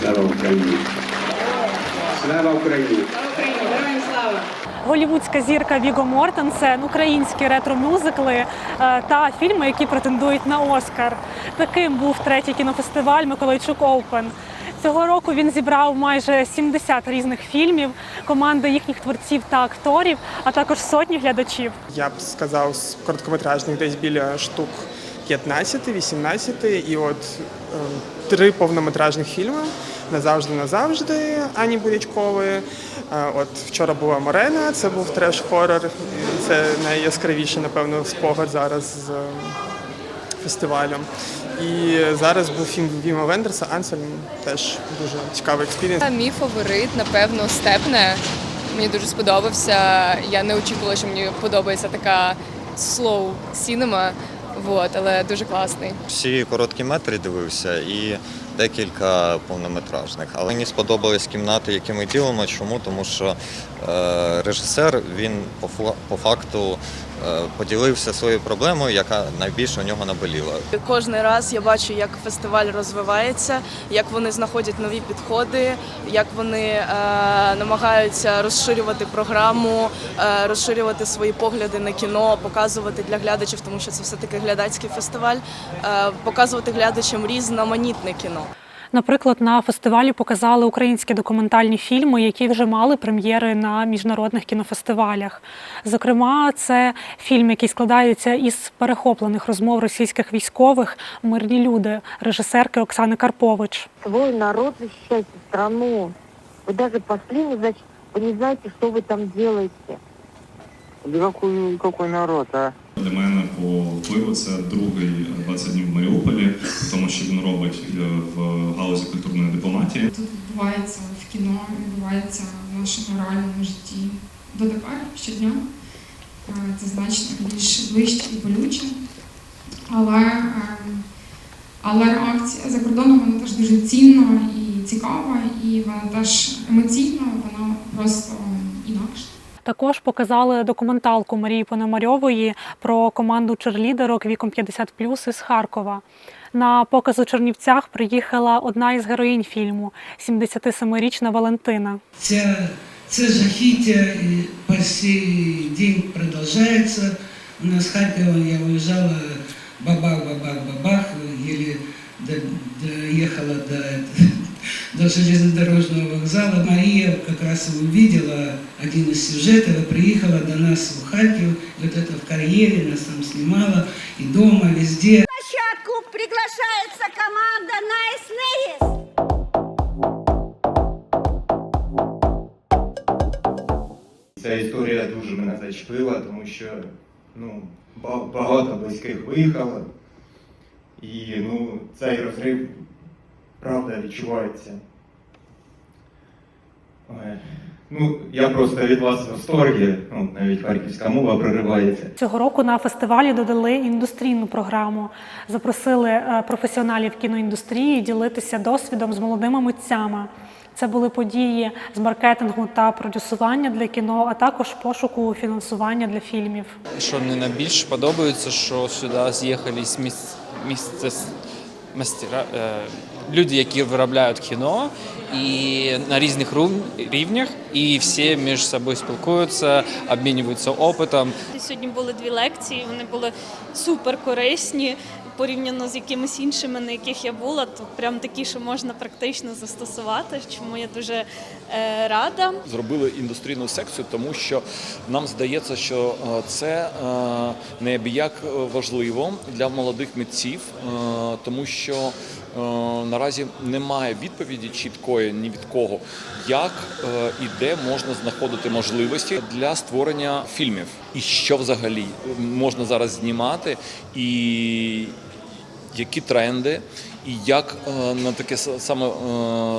Слава Україні! Слава Україні! Голівудська зірка Віго Мортенсен, українські ретро-мюзикли е, та фільми, які претендують на Оскар. Таким був третій кінофестиваль Миколайчук Оупен. Цього року він зібрав майже 70 різних фільмів, команди їхніх творців та акторів, а також сотні глядачів. Я б сказав, з короткометражних десь біля штук 15-18, і от е, три повнометражних фільми назавжди назавжди Ані Бурячкової. От вчора була Морена, це був треш-хорор. Це найяскравіший, напевно, спогад зараз з е, фестивалю. І зараз був фільм Віма Вендерса Ансельм, теж дуже цікавий експірієнс. Мій фаворит, напевно, Степне. Мені дуже сподобався. Я не очікувала, що мені подобається така slow cinema, вот, але дуже класний. Всі короткі метри дивився і декілька повнометражних. Але мені сподобались кімнати, які ми ділимо. Чому? Тому що е, режисер він по, по факту е, поділився своєю проблемою, яка найбільше у нього наболіла. Кожний раз я бачу, як фестиваль розвивається, як вони знаходять нові підходи, як вони е, намагаються розширювати програму, е, розширювати свої погляди на кіно, показувати для глядачів, тому що це все таки глядацький фестиваль, е, показувати глядачам різноманітне кіно. Наприклад, на фестивалі показали українські документальні фільми, які вже мали прем'єри на міжнародних кінофестивалях. Зокрема, це фільм, який складається із перехоплених розмов російських військових Мирні люди режисерки Оксани Карпович. свой народ защищайте страну. Вы даже пошли, не значит, вы не знаете, что вы там делаете. Да какой, какой народ, а? Для мене по впливу це другий 20 днів в Маріуполі, тому що він робить е, в галузі культурної дипломатії. Тут відбувається в кіно, відбувається в нашому реальному житті дотепер щодня. Е, Це значно більш ближче і болюче. Але, е, але реакція за кордоном вона теж дуже цінна і цікава, і вона теж емоційна, вона просто інакша. Також показали документалку Марії Пономарьової про команду черлідерок віком 50 із Харкова. На показ у Чернівцях приїхала одна із героїнь фільму 77-річна Валентина. Ця, це жахіття по сей день продовжується. У нас Харкова я виїжджала бабах-бабах-бабах, еле до- доехала до, до железнодорожного вокзала. Мария как раз и увидела один из сюжетов и приехала до нас в Харьков. И вот это в карьере нас там снимала, и дома, везде. площадку приглашается команда Nice Ladies. Ця історія дуже мене зачепила, тому що ну, ба- багато близьких виїхало. І ну, цей розрив правда відчувається. Ну, я просто від вас в восторгі, ну, навіть харківська мова проривається. Цього року на фестивалі додали індустрійну програму. Запросили е, професіоналів кіноіндустрії ділитися досвідом з молодими митцями. Це були події з маркетингу та продюсування для кіно, а також пошуку фінансування для фільмів. Що мені найбільше подобається, що сюди з'їхались місць, місце, мастера, е, люди, які виробляють кіно, і на різних рівнях, і всі між собою спілкуються, обмінюються опитом. Сьогодні були дві лекції, вони були супер корисні порівняно з якимись іншими, на яких я була, то прям такі, що можна практично застосувати, чому я дуже е, рада. Зробили індустрійну секцію, тому що нам здається, що е, це е, неабияк важливо для молодих митців, е, тому що е, наразі немає відповіді чіткої ні від кого, як е, і де можна знаходити можливості для створення фільмів, і що взагалі можна зараз знімати, і які тренди, і як е, на таке саме е,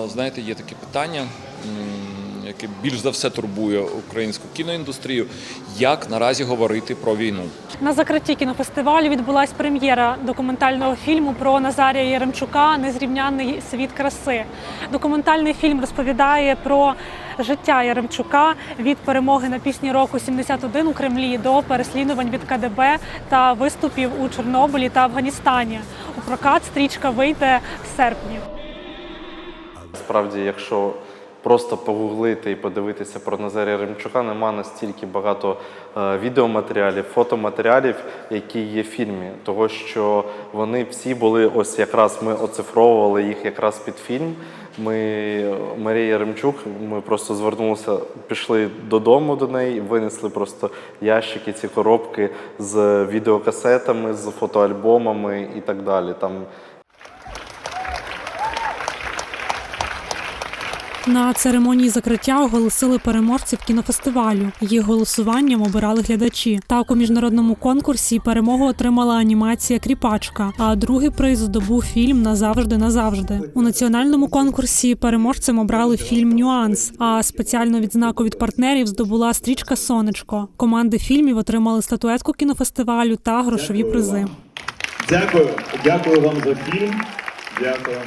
знаєте, є таке питання, яке більш за все турбує українську кіноіндустрію, як наразі говорити про війну. На закритті кінофестивалю відбулася прем'єра документального фільму про Назарія Яремчука Незрівнянний світ краси. Документальний фільм розповідає про життя Яремчука від перемоги на пісні року 71 у Кремлі до переслідувань від КДБ та виступів у Чорнобилі та Афганістані. У прокат стрічка вийде в серпні. насправді, якщо просто погуглити і подивитися про Назарія Ремчука, нема настільки багато е, відеоматеріалів, фотоматеріалів, які є в фільмі. Того, що вони всі були ось якраз ми оцифровували їх якраз під фільм. Ми Марія Яремчук, ми просто звернулися, пішли додому до неї, винесли просто ящики, ці коробки з відеокасетами, з фотоальбомами і так далі. Там На церемонії закриття оголосили переможців кінофестивалю. Їх голосуванням обирали глядачі. Так у міжнародному конкурсі перемогу отримала анімація Кріпачка, а другий приз здобув фільм Назавжди назавжди. У національному конкурсі переможцем обрали фільм Нюанс. А спеціальну відзнаку від партнерів здобула стрічка Сонечко. Команди фільмів отримали статуетку кінофестивалю та грошові призи. Дякую, дякую вам за фільм. Дякую.